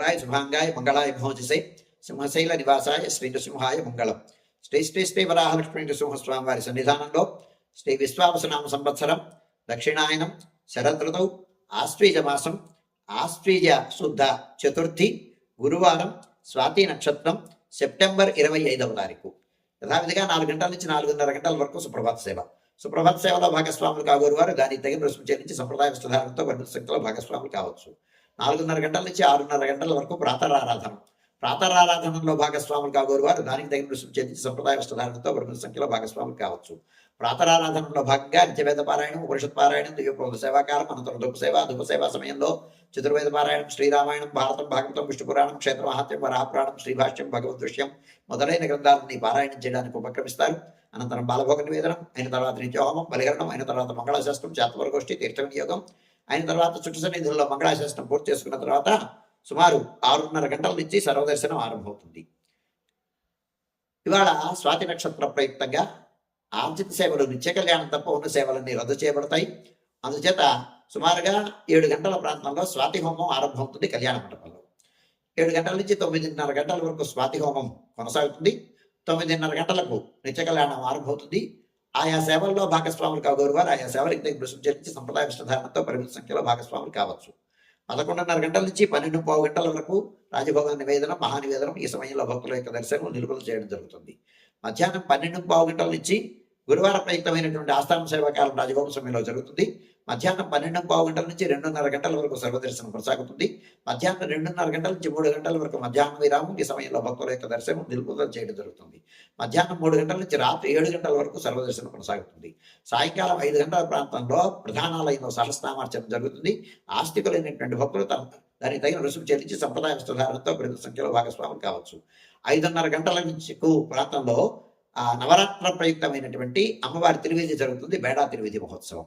రాయ శుభాంగాయ మంగళాయ భోజసే సింహశైల నివాసాయ శ్రీ నృసింహాయ మంగళం శ్రీ శ్రీ శ్రీ వరాహలక్ష్మీ నృసింహస్వామి వారి సన్నిధానంలో శ్రీ విశ్వావసనామ సంవత్సరం దక్షిణాయనం శరదృతౌ ఆశ్వీజ మాసం ఆశ్వీజ శుద్ధ చతుర్థి గురువారం స్వాతి నక్షత్రం సెప్టెంబర్ ఇరవై ఐదవ తారీఖు. యథావిధిగా నాలుగు గంటల నుంచి నాలుగున్నర గంటల వరకు సుప్రభాత సేవ. సుప్రభాత సేవలో భాగస్వాములు కాగోరు వారు దానికి తగిన రుసుము చెల్లించి సంప్రదాయ విస్తధారణతో వర్ణ శక్తిలో భాగస్వాములు కావచ్చు. నాలుగున్నర గంటల నుంచి ఆరున్నర గంటల వరకు ప్రాతరారాధన. ప్రాతరారాధనలో భాగస్వాములు కాగోరు వారు. దానికి తగిన చెంది సంప్రదాయ వస్త్రధారణతో బ్రహ్మ సంఖ్యలో భాగస్వాములు కావచ్చు. ప్రాతరారాధనలో భాగంగా నిత్యవేద పారాయణం ఉపనిషత్ పారాయణం దివ్యప్రోధ సేవాకాలం అనంతరం ధూప సేవ సమయంలో చతుర్వేద పారాయణం శ్రీరామాయణం భారతం భాగవతం విష్ణు పురాణం క్షేత్ర మహాత్యం వరాపురాణం శ్రీభాష్యం భగవద్ దృశ్యం మొదలైన గ్రంథాలని పారాయణం చేయడానికి ఉపక్రమిస్తారు. అనంతరం బాలభోగ నివేదనం అయిన తర్వాత నిత్యహోమం బలిగరణం అయిన తర్వాత మంగళశాస్త్రం జాతవర్గోష్ఠి తీర్థ వినియోగం అయిన తర్వాత చుట్టు సన్నిధుల్లో మంగళాశాసనం పూర్తి చేసుకున్న తర్వాత సుమారు ఆరున్నర గంటల నుంచి సర్వదర్శనం ఆరంభమవుతుంది. ఇవాళ స్వాతి నక్షత్ర ప్రయుక్తంగా ఆర్జిత సేవలు నిత్య కళ్యాణం తప్ప ఉన్న సేవలన్నీ రద్దు చేయబడతాయి. అందుచేత సుమారుగా ఏడు గంటల ప్రాంతంలో స్వాతి హోమం ఆరంభమవుతుంది కళ్యాణ మండపంలో. ఏడు గంటల నుంచి తొమ్మిదిన్నర గంటల వరకు స్వాతి హోమం కొనసాగుతుంది. తొమ్మిదిన్నర గంటలకు నిత్య కళ్యాణం ఆరంభమవుతుంది. ఆయా సేవల్లో భాగస్వాములు కాగోరు వారు ఆయా సేవలకు దగ్గర చెల్లించి సంప్రదాయ విష్ణధారణతో పరిమిత సంఖ్యలో భాగస్వాములు కావచ్చు పదకొండున్నర గంటల నుంచి పన్నెండు పావు గంటల వరకు రాజభవన నివేదనం మహానివేదనం ఈ సమయంలో భక్తుల యొక్క దర్శనం నిలుపులు చేయడం జరుగుతుంది. మధ్యాహ్నం పన్నెండు పావు గంటల నుంచి గురువార ప్రయుక్తమైనటువంటి ఆస్థాన సేవాకాలం రాజభవన సమయంలో జరుగుతుంది. మధ్యాహ్నం పన్నెండు పావు గంటల నుంచి రెండున్నర గంటల వరకు సర్వదర్శనం కొనసాగుతుంది. మధ్యాహ్నం రెండున్నర గంటల నుంచి మూడు గంటల వరకు మధ్యాహ్నం విరామం ఈ సమయంలో భక్తుల యొక్క దర్శనం నిలుపుదల చేయడం జరుగుతుంది. మధ్యాహ్నం మూడు గంటల నుంచి రాత్రి ఏడు గంటల వరకు సర్వదర్శనం కొనసాగుతుంది. సాయంకాలం ఐదు గంటల ప్రాంతంలో ప్రధానాలయంలో సహస్నామార్చన జరుగుతుంది. ఆస్తికులైనటువంటి భక్తులు తమ దానికి తగిన రుసుము చెల్లించి సంప్రదాయ వస్త్రధారణతో పెద్ద సంఖ్యలో భాగస్వాములు కావచ్చు. ఐదున్నర గంటల నుంచి ప్రాంతంలో ఆ నవరాత్ర ప్రయుక్తమైనటువంటి అమ్మవారి తిరువేది జరుగుతుంది. బేడా తిరువేది మహోత్సవం.